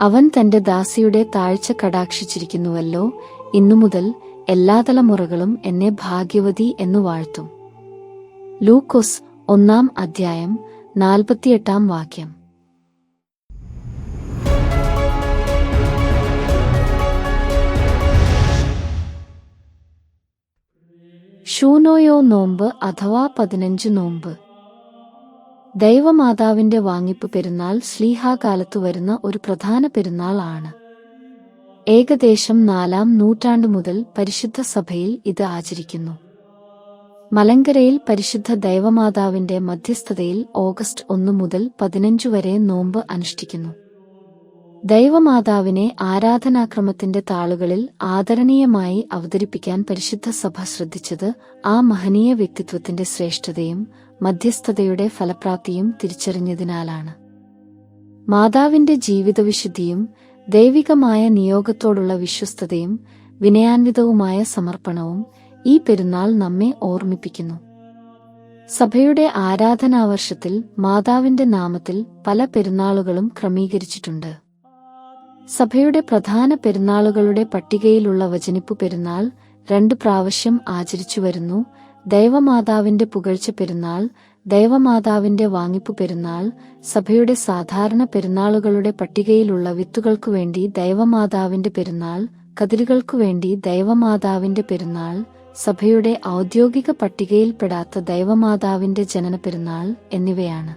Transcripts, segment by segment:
അവൻ തന്റെ ദാസിയുടെ താഴ്ച കടാക്ഷിച്ചിരിക്കുന്നുവല്ലോ. ഇന്നുമുതൽ എല്ലാ തലമുറകളും എന്നെ ഭാഗ്യവതി എന്നു വാഴ്ത്തും. ലൂക്കോസ് ഒന്നാം അധ്യായം നാൽപ്പത്തിയെട്ടാം വാക്യം. ഷൂനോയോ നോമ്പ് അഥവാ പതിനഞ്ച് നോമ്പ്. ദൈവമാതാവിന്റെ വാങ്ങിപ്പ് പെരുന്നാൾ ശ്ലീഹാകാലത്തു വരുന്ന ഒരു പ്രധാന പെരുന്നാൾ ആണ് ഏകദേശം നാലാം നൂറ്റാണ്ടു മുതൽ പരിശുദ്ധ സഭയിൽ ഇത് ആചരിക്കുന്നു. മലങ്കരയിൽ പരിശുദ്ധ ദൈവമാതാവിന്റെ മധ്യസ്ഥതയിൽ ഓഗസ്റ്റ് ഒന്ന് മുതൽ പതിനഞ്ചു വരെ നോമ്പ് അനുഷ്ഠിക്കുന്നു. ദൈവമാതാവിനെ ആരാധനാക്രമത്തിന്റെ താളുകളിൽ ആദരണീയമായി അവതരിപ്പിക്കാൻ പരിശുദ്ധ സഭ ശ്രദ്ധിച്ചത് ആ മഹനീയ വ്യക്തിത്വത്തിന്റെ ശ്രേഷ്ഠതയും മധ്യസ്ഥതയുടെ ഫലപ്രാപ്തിയും തിരിച്ചറിഞ്ഞതിനാലാണ്. മാതാവിന്റെ ജീവിതവിശുദ്ധിയും ദൈവികമായ നിയോഗത്തോടുള്ള വിശ്വസ്തതയും വിനയാന്വിതവുമായ സമർപ്പണവും ഈ പെരുന്നാൾ നമ്മെ ഓർമ്മിപ്പിക്കുന്നു. സഭയുടെ ആരാധനാവർഷത്തിൽ മാതാവിന്റെ നാമത്തിൽ പല പെരുന്നാളുകളും ക്രമീകരിച്ചിട്ടുണ്ട്. സഭയുടെ പ്രധാന പെരുന്നാളുകളുടെ പട്ടികയിലുള്ള വചനിപ്പു പെരുന്നാൾ രണ്ട് പ്രാവശ്യം ആചരിച്ചു വരുന്നു ദൈവമാതാവിന്റെ പുകഴ്ച പെരുന്നാൾ ദൈവമാതാവിന്റെ വാങ്ങിപ്പു പെരുന്നാൾ സഭയുടെ സാധാരണ പെരുന്നാളുകളുടെ പട്ടികയിലുള്ള വിത്തുകൾക്കു വേണ്ടി ദൈവമാതാവിന്റെ പെരുന്നാൾ കതിരുകൾക്കു വേണ്ടി ദൈവമാതാവിന്റെ പെരുന്നാൾ സഭയുടെ ഔദ്യോഗിക പട്ടികയിൽപ്പെടാത്ത ദൈവമാതാവിന്റെ ജനന പെരുന്നാൾ എന്നിവയാണ്.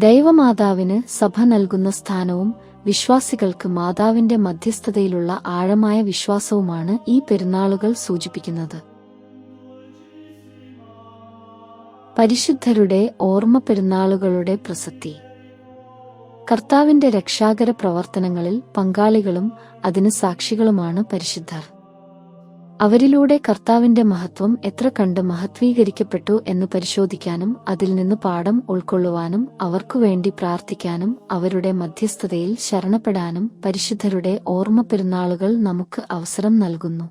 ദൈവമാതാവിന് സഭ നൽകുന്ന സ്ഥാനവും വിശ്വാസികൾക്ക് മാതാവിന്റെ മധ്യസ്ഥതയിലുള്ള ആഴമായ വിശ്വാസവുമാണ് ഈ പെരുന്നാളുകൾ സൂചിപ്പിക്കുന്നത്. പരിശുദ്ധരുടെ ഓർമ്മ പെരുന്നാളുകളുടെ പ്രസക്തി. കർത്താവിന്റെ രക്ഷാകര പ്രവർത്തനങ്ങളിൽ പങ്കാളികളും അതിന് സാക്ഷികളുമാണ് പരിശുദ്ധർ. അവരിലൂടെ കർത്താവിന്റെ മഹത്വം എത്ര കണ്ട് മഹത്വീകരിക്കപ്പെട്ടു എന്ന് പരിശോധിക്കാനും അതിൽ നിന്ന് പാഠം ഉൾക്കൊള്ളുവാനും അവർക്കുവേണ്ടി പ്രാർത്ഥിക്കാനും അവരുടെ മധ്യസ്ഥതയിൽ ശരണപ്പെടാനും പരിശുദ്ധരുടെ ഓർമ്മ പെരുന്നാളുകൾ നമുക്ക് അവസരം നൽകുന്നു.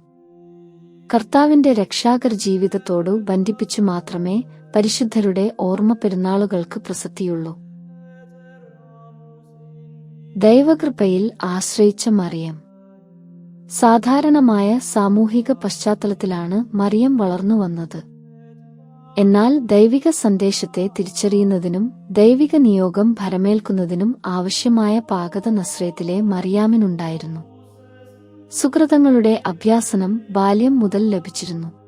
കർത്താവിന്റെ രക്ഷാകർ ജീവിതത്തോടു ബന്ധിപ്പിച്ചു മാത്രമേ പരിശുദ്ധരുടെ ഓർമ്മ പെരുന്നാളുകൾക്ക് പ്രസക്തിയുള്ളൂ. ദൈവകൃപയിൽ ആശ്രയിച്ച മറിയം. സാധാരണമായ സാമൂഹിക പശ്ചാത്തലത്തിലാണ് മറിയം വളർന്നു വന്നത്. എന്നാൽ ദൈവിക സന്ദേശത്തെ തിരിച്ചറിയുന്നതിനും ദൈവിക നിയോഗം ഭരമേൽക്കുന്നതിനും ആവശ്യമായ പാകത നസ്രയത്തിലെ മറിയാമിനുണ്ടായിരുന്നു. സുകൃതങ്ങളുടെ അഭ്യാസനം ബാല്യം മുതൽ ലഭിച്ചിരുന്നു.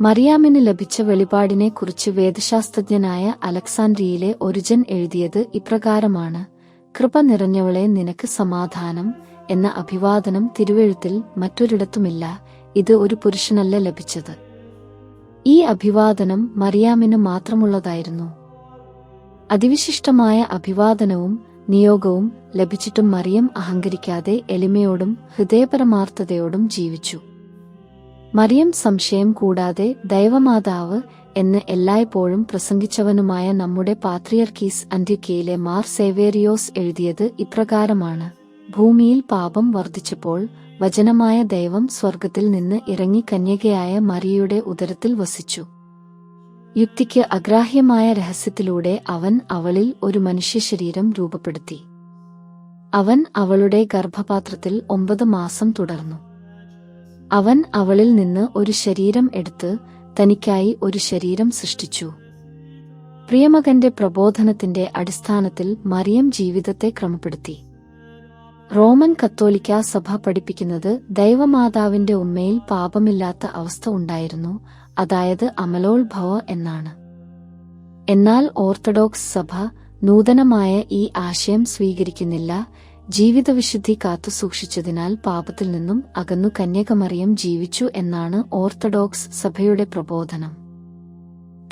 മറിയാമിന് ലഭിച്ച വെളിപാടിനെക്കുറിച്ച് വേദശാസ്ത്രജ്ഞനായ അലക്സാൻഡ്രിയയിലെ ഒരുജൻ എഴുതിയത് ഇപ്രകാരമാണ് കൃപ നിറഞ്ഞവളെ നിനക്ക് സമാധാനം എന്ന അഭിവാദനം തിരുവെഴുത്തിൽ മറ്റൊരിടത്തുമില്ല ഇത് ഒരു പുരുഷനല്ല ലഭിച്ചത്. ഈ അഭിവാദനം മറിയാമിന് മാത്രമുള്ളതായിരുന്നു. അതിവിശിഷ്ടമായ അഭിവാദനവും നിയോഗവും ലഭിച്ചിട്ടും മറിയം അഹങ്കരിക്കാതെ എളിമയോടും ഹൃദയപരമാർത്ഥതയോടും ജീവിച്ചു. മറിയം സംശയം കൂടാതെ ദൈവമാതാവ് എന്ന് എല്ലായ്പ്പോഴും പ്രസംഗിച്ചവനുമായ നമ്മുടെ പാത്രിയർക്കീസ് അന്ത്യക്കയിലെ മാർ സേവേറിയോസ് എഴുതിയത് ഇപ്രകാരമാണ്. ഭൂമിയിൽ പാപം വർദ്ധിച്ചപ്പോൾ വചനമായ ദൈവം സ്വർഗത്തിൽ നിന്ന് ഇറങ്ങി കന്യകയായ മറിയയുടെ ഉദരത്തിൽ വസിച്ചു. യുക്തിക്ക് അഗ്രാഹ്യമായ രഹസ്യത്തിലൂടെ അവൻ അവളിൽ ഒരു മനുഷ്യശരീരം രൂപപ്പെടുത്തി. അവൻ അവളുടെ ഗർഭപാത്രത്തിൽ ഒമ്പത് മാസം തുടർന്നു. അവൻ അവളിൽ നിന്ന് ഒരു ശരീരം എടുത്ത് തനിക്കായി ഒരു ശരീരം സൃഷ്ടിച്ചു. പ്രിയമകന്റെ പ്രബോധനത്തിന്റെ അടിസ്ഥാനത്തിൽ മറിയം ജീവിതത്തെ ക്രമപ്പെടുത്തി. റോമൻ കത്തോലിക്ക സഭ പഠിപ്പിക്കുന്നത് ദൈവമാതാവിന്റെ ഉമ്മയിൽ പാപമില്ലാത്ത അവസ്ഥ ഉണ്ടായിരുന്നു അതായത് അമലോത്ഭവ എന്നാണ്. എന്നാൽ ഓർത്തഡോക്സ് സഭ നൂതനമായ ഈ ആശയം സ്വീകരിക്കുന്നില്ല ജീവിതവിശുദ്ധി കാത്തുസൂക്ഷിച്ചതിനാൽ പാപത്തിൽ നിന്നും അകന്നു കന്യകമറിയം ജീവിച്ചു എന്നാണ് ഓർത്തഡോക്സ് സഭയുടെ പ്രബോധനം.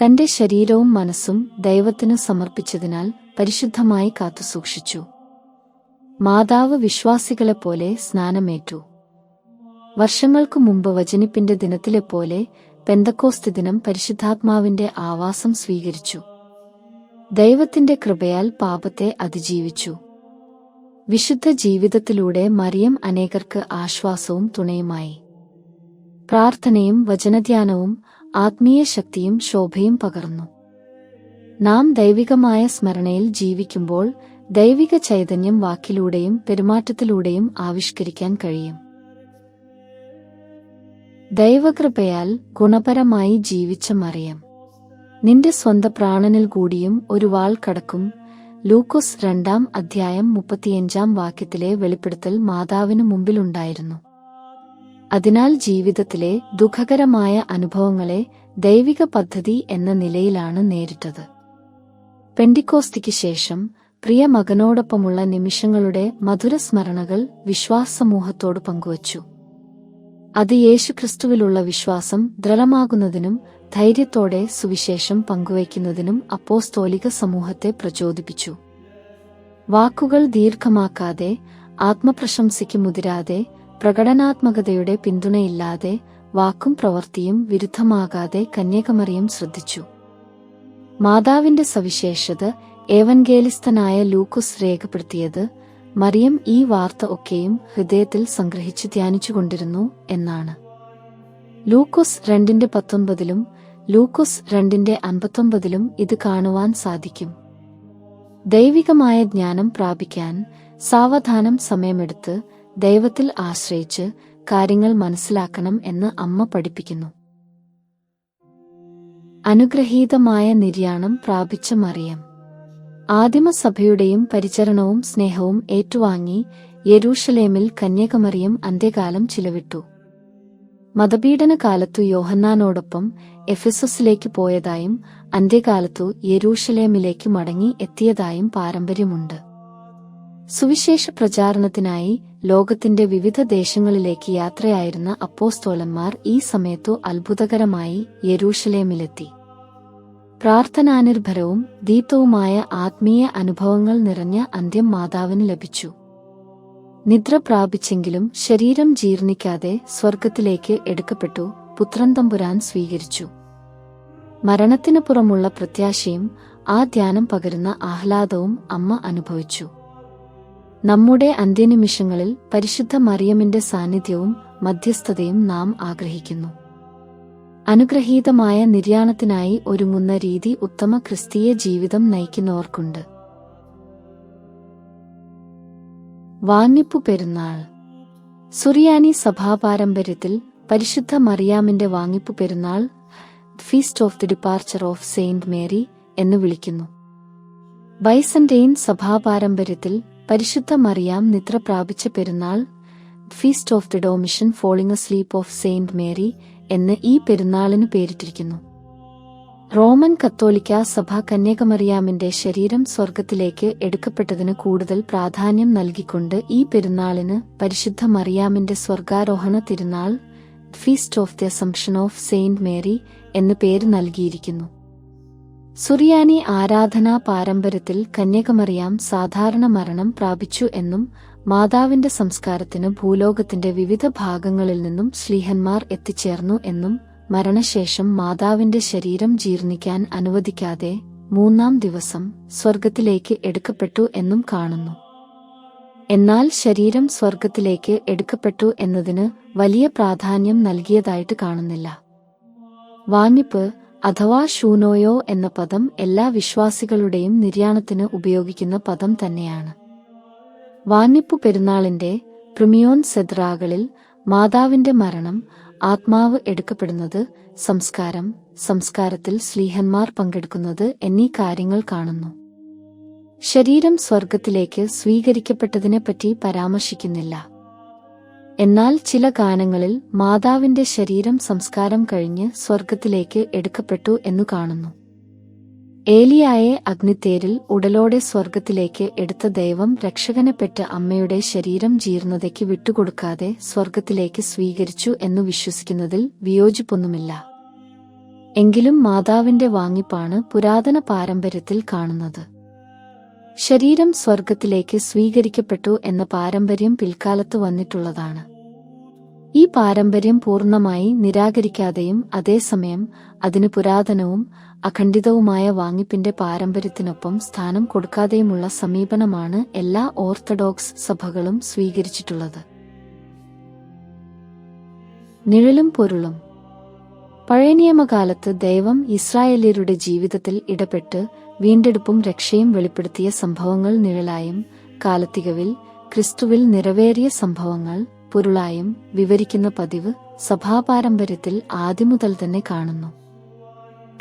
തന്റെ ശരീരവും മനസ്സും ദൈവത്തിനു സമർപ്പിച്ചതിനാൽ പരിശുദ്ധമായി കാത്തുസൂക്ഷിച്ചു മാതാവ് വിശ്വാസികളെപ്പോലെ സ്നാനമേറ്റു. വർഷങ്ങൾക്കു മുമ്പ് വചനിപ്പിന്റെ ദിനത്തിലെപ്പോലെ പെന്തക്കോസ്തി ദിനം പരിശുദ്ധാത്മാവിന്റെ ആവാസം സ്വീകരിച്ചു. ദൈവത്തിന്റെ കൃപയാൽ പാപത്തെ അതിജീവിച്ചു. വിശുദ്ധ ജീവിതത്തിലൂടെ മറിയം അനേകർക്ക് ആശ്വാസവും തുണയുമായി. പ്രാർത്ഥനയും വചനധ്യാനവും ആത്മീയ ശക്തിയും ശോഭയും പകർന്നു. നാം ദൈവികമായ സ്മരണയിൽ ജീവിക്കുമ്പോൾ ദൈവിക ചൈതന്യം വാക്കിലൂടെയും പെരുമാറ്റത്തിലൂടെയും ആവിഷ്കരിക്കാൻ കഴിയും. ദൈവകൃപയാൽ ഗുണപരമായി ജീവിച്ച മറിയം. നിന്റെ സ്വന്ത പ്രാണനിൽ കൂടിയും ഒരു വാൾ കടക്കും ലൂക്കോസ് രണ്ടാം അധ്യായം മുപ്പത്തിയഞ്ചാം വാക്യത്തിലെ വെളിപ്പെടുത്തൽ മാതാവിനു മുമ്പിലുണ്ടായിരുന്നു. അതിനാൽ ജീവിതത്തിലെ ദുഃഖകരമായ അനുഭവങ്ങളെ ദൈവിക പദ്ധതി എന്ന നിലയിലാണ് നേരിട്ടത്. പെൻഡിക്കോസ്തിക്ക് ശേഷം പ്രിയ മകനോടൊപ്പമുള്ള നിമിഷങ്ങളുടെ മധുരസ്മരണകൾ വിശ്വാസസമൂഹത്തോട് പങ്കുവച്ചു. അത് യേശുക്രിസ്തുവിലുള്ള വിശ്വാസം ദൃഢമാകുന്നതിനും ധൈര്യത്തോടെ സുവിശേഷം പങ്കുവയ്ക്കുന്നതിനും അപ്പോസ്തോലിക സമൂഹത്തെ പ്രചോദിപ്പിച്ചു. വാക്കുകൾ ദീർഘമാക്കാതെ ആത്മപ്രശംസയ്ക്ക് മുതിരാതെ പ്രകടനാത്മകതയുടെ പിന്തുണയില്ലാതെ വാക്കും പ്രവൃത്തിയും വിരുദ്ധമാകാതെ കന്യാകുമറിയും ശ്രദ്ധിച്ചു. മാതാവിന്റെ സവിശേഷത ഏവൻഗേലിസ്തനായ ലൂക്കുസ് രേഖപ്പെടുത്തിയത് മറിയം ഈ വാർത്ത ഒക്കെയും ഹൃദയത്തിൽ സംഗ്രഹിച്ച് ധ്യാനിച്ചുകൊണ്ടിരുന്നു എന്നാണ്. ലൂക്കോസ് രണ്ടിന്റെ പത്തൊൻപതിലും ലൂക്കോസ് രണ്ടിന്റെ അൻപത്തൊമ്പതിലും ഇത് കാണുവാൻ സാധിക്കും. ദൈവികമായ ജ്ഞാനം പ്രാപിക്കാൻ സാവധാനം സമയമെടുത്ത് ദൈവത്തിൽ ആശ്രയിച്ച് കാര്യങ്ങൾ മനസ്സിലാക്കണം എന്ന് അമ്മ പഠിപ്പിക്കുന്നു. അനുഗ്രഹീതമായ നിര്യാണം പ്രാപിച്ച മറിയം. ആദിമസഭയുടെയും പരിചരണവും സ്നേഹവും ഏറ്റുവാങ്ങി യെരൂഷലേമിൽ കന്യകമറിയം അന്ത്യകാലം ചിലവിട്ടു. മതപീഡന കാലത്തു യോഹന്നാനോടൊപ്പം എഫിസസിലേക്ക് പോയതായും അന്ത്യകാലത്തു യെരൂഷലേമിലേക്ക് മടങ്ങി എത്തിയതായും പാരമ്പര്യമുണ്ട്. സുവിശേഷ പ്രചാരണത്തിനായി ലോകത്തിന്റെ വിവിധ ദേശങ്ങളിലേക്ക് യാത്രയായിരുന്ന അപ്പോസ്തോലന്മാർ ഈ സമയത്തു അത്ഭുതകരമായി യെരൂഷലേമിലെത്തി പ്രാർത്ഥനാനിർഭരവും ദീപ്തവുമായ ആത്മീയ അനുഭവങ്ങൾ നിറഞ്ഞ അന്ത്യം മാതാവിന് ലഭിച്ചു. നിദ്ര പ്രാപിച്ചെങ്കിലും ശരീരം ജീർണിക്കാതെ സ്വർഗത്തിലേക്ക് എടുക്കപ്പെട്ടു പുത്രൻ തമ്പുരാൻ സ്വീകരിച്ചു. മരണത്തിനു പുറമുള്ള പ്രത്യാശയും ആ ധ്യാനം പകരുന്ന ആഹ്ലാദവും അമ്മ അനുഭവിച്ചു. നമ്മുടെ അന്ത്യനിമിഷങ്ങളിൽ പരിശുദ്ധ മറിയമിന്റെ സാന്നിധ്യവും മധ്യസ്ഥതയും നാം ആഗ്രഹിക്കുന്നു. അനുഗ്രഹീതമായ നിര്യാണത്തിനായി ഒരുങ്ങുന്ന രീതി ഉത്തമ ക്രിസ്തീയ ജീവിതം നയിക്കുന്നവർക്കുണ്ട്. വാങ്ങിപ്പു പെരുന്നാൾ. സുറിയാനി സഭാപാരമ്പര്യത്തിൽ പരിശുദ്ധ മറിയാമിന്റെ വാങ്ങിപ്പു പെരുന്നാൾ feast of the departure of Saint Mary എന്ന് വിളിക്കുന്നു. ബൈസന്റെയിൻ സഭാപാരമ്പര്യത്തിൽ പരിശുദ്ധ മറിയാം നിദ്ര പ്രാപിച്ച പെരുന്നാൾ feast of the dormition falling sleep of Saint Mary എന്ന് ഈ പെരുന്നാളിന് പേരിട്ടിരിക്കുന്നു. റോമൻ കത്തോലിക്ക സഭ കന്യാകുമറിയാമിന്റെ ശരീരം സ്വർഗത്തിലേക്ക് എടുക്കപ്പെട്ടതിന് കൂടുതൽ പ്രാധാന്യം നൽകിക്കൊണ്ട് ഈ പെരുന്നാളിന് പരിശുദ്ധ മറിയാമിന്റെ സ്വർഗാരോഹണ തിരുനാൾ feast of the assumption of Saint Mary എന്ന് പേര് നൽകിയിരിക്കുന്നു. സുറിയാനി ആരാധനാ പാരമ്പര്യത്തിൽ കന്യാകുമറിയാം സാധാരണ മരണം പ്രാപിച്ചു എന്നും മാതാവിന്റെ സംസ്കാരത്തിന് ഭൂലോകത്തിന്റെ വിവിധ ഭാഗങ്ങളിൽ നിന്നും ശ്ലീഹന്മാർ എത്തിച്ചേർന്നു എന്നും മരണശേഷം മാതാവിന്റെ ശരീരം ജീർണിക്കാൻ അനുവദിക്കാതെ മൂന്നാം ദിവസം സ്വർഗത്തിലേക്ക് എടുക്കപ്പെട്ടു എന്നും കാണുന്നു. എന്നാൽ ശരീരം സ്വർഗത്തിലേക്ക് എടുക്കപ്പെട്ടു എന്നതിന് വലിയ പ്രാധാന്യം നൽകിയതായിട്ട് കാണുന്നില്ല. വാങ്ങിപ്പ് അഥവാ ഷൂനോയോ എന്ന പദം എല്ലാ വിശ്വാസികളുടെയും നിര്യാണത്തിന് ഉപയോഗിക്കുന്ന പദം തന്നെയാണ്. വാങ്ങിപ്പു പെരുന്നാളിന്റെ പ്രിമിയോൻ സെദ്രാകളിൽ മാതാവിന്റെ മരണം ആത്മാവ് എടുക്കപ്പെടുന്നത് സംസ്കാരം സംസ്കാരത്തിൽ സ്ലീഹന്മാർ പങ്കെടുക്കുന്നത് എന്നീ കാര്യങ്ങൾ കാണുന്നു. ശരീരം സ്വർഗത്തിലേക്ക് സ്വീകരിക്കപ്പെട്ടതിനെപ്പറ്റി പരാമർശിക്കുന്നില്ല. എന്നാൽ ചില ഗാനങ്ങളിൽ മാതാവിന്റെ ശരീരം സംസ്കാരം കഴിഞ്ഞ് സ്വർഗത്തിലേക്ക് എടുക്കപ്പെട്ടു എന്നു കാണുന്നു. ഏലിയായെ അഗ്നിത്തേരിൽ ഉടലോടെ സ്വർഗത്തിലേക്ക് എടുത്ത ദൈവം രക്ഷകനെപ്പെട്ട അമ്മയുടെ ശരീരം ജീർണതയ്ക്ക് വിട്ടുകൊടുക്കാതെ സ്വർഗത്തിലേക്ക് സ്വീകരിച്ചു എന്നു വിശ്വസിക്കുന്നതിൽ വിയോജിപ്പൊന്നുമില്ല. എങ്കിലും മാതാവിന്റെ വാങ്ങിപ്പാണ് പുരാതന പാരമ്പര്യത്തിൽ കാണുന്നത്. ശരീരം സ്വർഗത്തിലേക്ക് സ്വീകരിക്കപ്പെട്ടു എന്ന പാരമ്പര്യം പിൽക്കാലത്ത് വന്നിട്ടുള്ളതാണ്. ഈ പാരമ്പര്യം പൂർണമായി നിരാകരിക്കാതെയും അതേസമയം അതിന് പുരാതനവും അഖണ്ഡിതവുമായ വാങ്ങിപ്പിന്റെ പാരമ്പര്യത്തിനൊപ്പം സ്ഥാനം കൊടുക്കാതെയുമുള്ള സമീപനമാണ് എല്ലാ ഓർത്തഡോക്സ് സഭകളും സ്വീകരിച്ചിട്ടുള്ളത്. നിഴലും പൊരുളും. പഴയ നിയമകാലത്ത് ദൈവം ഇസ്രായേലിയരുടെ ജീവിതത്തിൽ ഇടപെട്ട് വീണ്ടെടുപ്പും രക്ഷയും വെളിപ്പെടുത്തിയ സംഭവങ്ങൾ നിഴലായും കാലത്തികവിൽ ക്രിസ്തുവിൽ നിറവേറിയ സംഭവങ്ങൾ പൊരുളായും വിവരിക്കുന്ന പതിവ് സഭാപാരമ്പര്യത്തിൽ ആദ്യമുതൽ തന്നെ കാണുന്നു.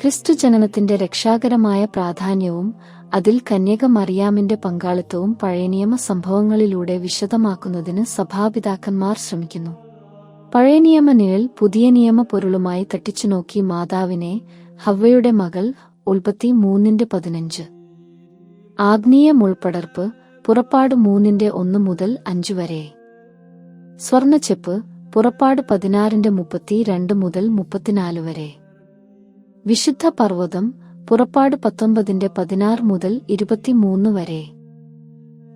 ക്രിസ്തു ജനനത്തിന്റെ രക്ഷാകരമായ പ്രാധാന്യവും അതിൽ കന്യക മറിയാമിന്റെ പങ്കാളിത്തവും പഴയനിയമ സംഭവങ്ങളിലൂടെ വിശദമാക്കുന്നതിന് സഭാപിതാക്കന്മാർ ശ്രമിക്കുന്നു. പഴയ നിയമ നിഴൽ പുതിയ നിയമ പൊരുളുമായി തട്ടിച്ചുനോക്കി മാതാവിനെ ഹവ്വയുടെ മകൾ ഉൽപ്പത്തി മൂന്നിന്റെ പതിനഞ്ച്. ആഗ്നീയ മുൾപ്പടർപ്പ് പുറപ്പാട് മൂന്നിന്റെ ഒന്ന് മുതൽ അഞ്ചു വരെ സ്വർണച്ചെപ്പ് പുറപ്പാട് പതിനാറിന്റെ മുപ്പത്തി രണ്ട് മുതൽ മുപ്പത്തിനാല് വരെ. വിശുദ്ധ പർവതം പുറപ്പാട് പത്തൊമ്പതിന്റെ പതിനാറ് മുതൽ ഇരുപത്തിമൂന്ന് വരെ.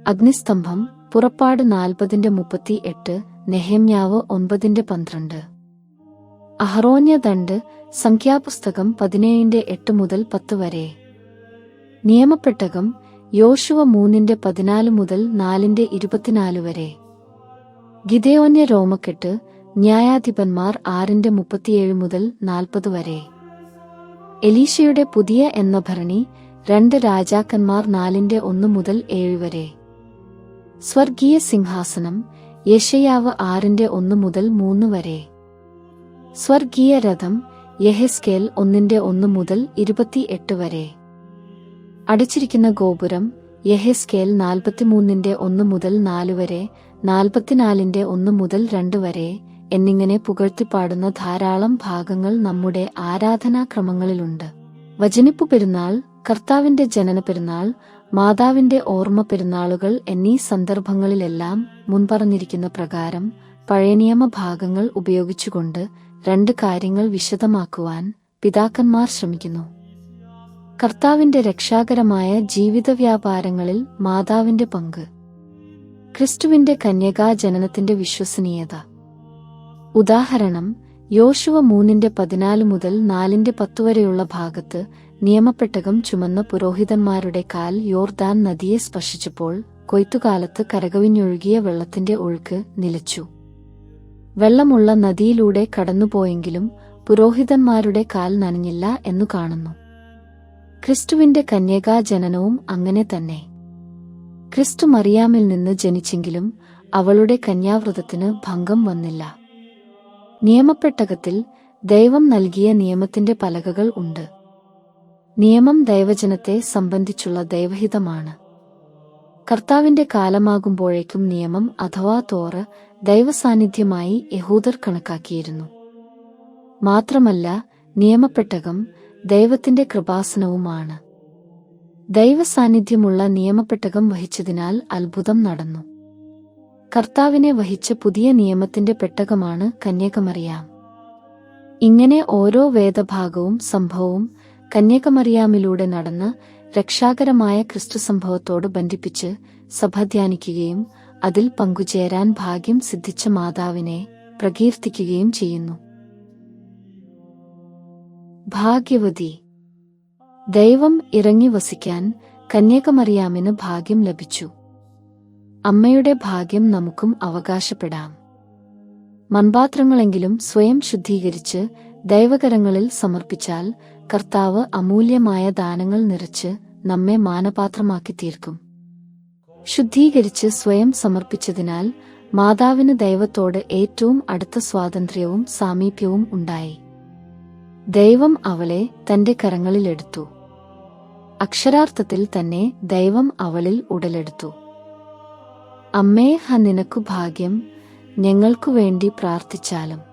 അഗ്നിസ്തംഭം പുറപ്പാട് നാൽപ്പതിന്റെ മുപ്പത്തി എട്ട് നെഹമ്യാവ് ഒൻപതിന്റെ പന്ത്രണ്ട്. അഹറോന്യദണ്ട് സംഖ്യാപുസ്തകം പതിനേഴിന്റെ എട്ട് മുതൽ പത്ത് വരെ. നിയമപ്പെട്ടകം യോശുവ മൂന്നിന്റെ പതിനാല് മുതൽ നാലിന്റെ ഇരുപത്തിനാല് വരെ. ഗിതയോന്യ രോമക്കെട്ട് ന്യായാധിപന്മാർ ആറിന്റെ മുപ്പത്തിയേഴ് മുതൽ നാൽപ്പത് വരെ. എലീഷയുടെ പുതിയ എന്ന ഭരണി രണ്ട് രാജാക്കന്മാർ നാലിന്റെ ഒന്ന് മുതൽ ഏഴ് വരെ. സ്വർഗീയ സിംഹാസനം യശയാവ് ആറിന്റെ ഒന്ന് മുതൽ മൂന്ന് വരെ. സ്വർഗീയ രഥം യഹെസ്കേൽ ഒന്നിന്റെ ഒന്ന് മുതൽ ഇരുപത്തിയെട്ട് വരെ. അടച്ചിരിക്കുന്ന ഗോപുരം യഹെസ്കേൽ നാൽപ്പത്തിമൂന്നിന്റെ ഒന്ന് മുതൽ നാല് വരെ നാൽപ്പത്തിനാലിന്റെ ഒന്ന് മുതൽ രണ്ട് വരെ എന്നിങ്ങനെ പുകഴ്ത്തിപ്പാടുന്ന ധാരാളം ഭാഗങ്ങൾ നമ്മുടെ ആരാധനാക്രമങ്ങളിലുണ്ട്. വചനിപ്പു പെരുന്നാൾ കർത്താവിന്റെ ജനന പെരുന്നാൾ മാതാവിന്റെ ഓർമ്മ പെരുന്നാളുകൾ എന്നീ സന്ദർഭങ്ങളിലെല്ലാം മുൻപറഞ്ഞിരിക്കുന്ന പ്രകാരം പഴയനിയമ ഭാഗങ്ങൾ ഉപയോഗിച്ചുകൊണ്ട് രണ്ട് കാര്യങ്ങൾ വിശദമാക്കുവാൻ പിതാക്കന്മാർ ശ്രമിക്കുന്നു. കർത്താവിന്റെ രക്ഷാകരമായ ജീവിത വ്യാപാരങ്ങളിൽ മാതാവിന്റെ പങ്ക്. ക്രിസ്തുവിന്റെ കന്യകാ ജനനത്തിന്റെ വിശ്വസനീയത. ഉദാഹരണം യോശുവ മൂന്നിന്റെ പതിനാല് മുതൽ നാലിന്റെ പത്തു വരെയുള്ള ഭാഗത്ത് നിയമപ്പെട്ടകം ചുമന്ന പുരോഹിതന്മാരുടെ കാൽ യോർദാൻ നദിയെ സ്പർശിച്ചപ്പോൾ കൊയ്ത്തുകാലത്ത് കരകവിഞ്ഞൊഴുകിയ വെള്ളത്തിന്റെ ഒഴുക്ക് നിലച്ചു. വെള്ളമുള്ള നദിയിലൂടെ കടന്നുപോയെങ്കിലും പുരോഹിതന്മാരുടെ കാൽ നനഞ്ഞില്ല എന്നു കാണുന്നു. ക്രിസ്തുവിന്റെ കന്യകാ ജനനവും അങ്ങനെ തന്നെ. ക്രിസ്തു മറിയാമിൽ നിന്ന് ജനിച്ചെങ്കിലും അവളുടെ കന്യാവ്രതത്തിന് ഭംഗം വന്നില്ല. നിയമപ്പെട്ടകത്തിൽ ദൈവം നൽകിയ നിയമത്തിന്റെ പലകകൾ ഉണ്ട്. നിയമം ദൈവജനത്തെ സംബന്ധിച്ചുള്ള ദൈവഹിതമാണ്. കർത്താവിന്റെ കാലമാകുമ്പോഴേക്കും നിയമം അഥവാ തോറ് ദൈവസാന്നിധ്യമായി യഹൂദർ കണക്കാക്കിയിരുന്നു. മാത്രമല്ല നിയമപ്പെട്ടകം ദൈവത്തിന്റെ കൃപാസനവുമാണ്. ദൈവസാന്നിധ്യമുള്ള നിയമപ്പെട്ടകം വഹിച്ചതിനാൽ അത്ഭുതം നടന്നു. കർത്താവിനെ വഹിച്ച പുതിയ നിയമത്തിന്റെ പെട്ടകമാണ് കന്യകമറിയാം ഇങ്ങനെ ഓരോ വേദഭാഗവും സംഭവവും കന്യകമറിയാമിലൂടെ നടന്ന് രക്ഷാകരമായ ക്രിസ്തു സംഭവത്തോട് ബന്ധിപ്പിച്ച് സഭ ധ്യാനിക്കുകയും അതിൽ പങ്കുചേരാൻ ഭാഗ്യം സിദ്ധിച്ച മാതാവിനെ പ്രകീർത്തിക്കുകയും ചെയ്യുന്നു. ഭാഗ്യവതി. ദൈവം ഇറങ്ങി വസിക്കാൻ കന്യകമറിയാമിന് ഭാഗ്യം ലഭിച്ചു. അമ്മയുടെ ഭാഗ്യം നമുക്കും അവകാശപ്പെടാം. മൺപാത്രങ്ങളെങ്കിലും സ്വയം ശുദ്ധീകരിച്ച് ദൈവകരങ്ങളിൽ സമർപ്പിച്ചാൽ കർത്താവ് അമൂല്യമായ ദാനങ്ങൾ നിറച്ച് നമ്മെ മാനപാത്രമാക്കി തീർക്കും. ശുദ്ധീകരിച്ച് സ്വയം സമർപ്പിച്ചതിനാൽ മാതാവിന് ദൈവത്തോട് ഏറ്റവും അടുത്ത സ്വാതന്ത്ര്യവും സാമീപ്യവും ഉണ്ടായി. ദൈവം അവളെ തന്റെ കരങ്ങളിലെടുത്തു അക്ഷരാർത്ഥത്തിൽ തന്നെ ദൈവം അവളിൽ ഉടലെടുത്തു. അമ്മേ ഹ നിനക്കു ഭാഗ്യം ഞങ്ങൾക്കു വേണ്ടി പ്രാർത്ഥിച്ചാലും.